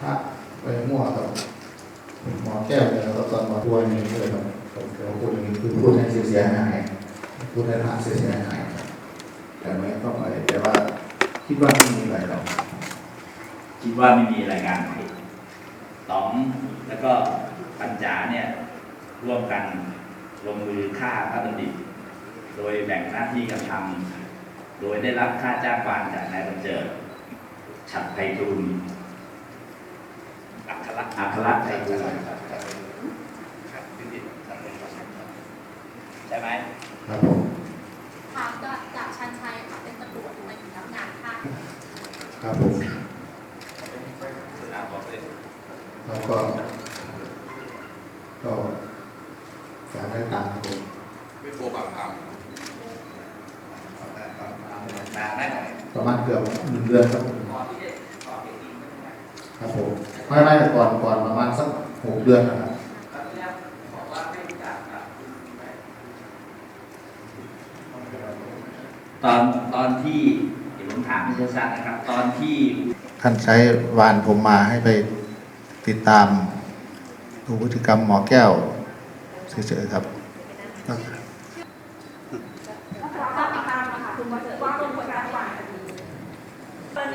พระไปมั่วกับหมอแก้วเนี่ยแล้วตอนหมอตัวนี่เลยครับผมเดี๋ยวพูดอย่างนี้คือพูดให้เสียหายพูดให้พระเสียหายแต่ไม่ต้องอะไรแต่ว่าคิดว่าไม่มีอะไรหรอกคิดว่าไม่มีรายงานผิดต๋องแล้วก็ปัญจาเนี่ยร่วมกันลงมือฆ่าพระบัณฑิต โดยแบ่งหน้าที่กันทำโดยได้รับค่าจ้างวานจากนายบัญเจิดฉัดไพฑูรย์ อัครอัครไพฑูรย์ใช่ไหมครับผมถามจากจากชันชัยค่ะเป็นตำรวจทำไมถึงรับงานค่ะครับผมแล้วก็ก็สารได้ตามผมไม่โกบังคับนานไหมประมาณเกือบหนึ่งเดือนครับ ครับผมไม่ไม่แต่ก่อนก่อนประมาณสักหกเดือนนะครับตอนตอนที่เดี๋ยวผมถามพี่เชษฐนะครับ ตอนที่ท่านใช้วานผมมาให้ไปติดตามดูพฤติกรรมหมอแก้วเฉยๆครับ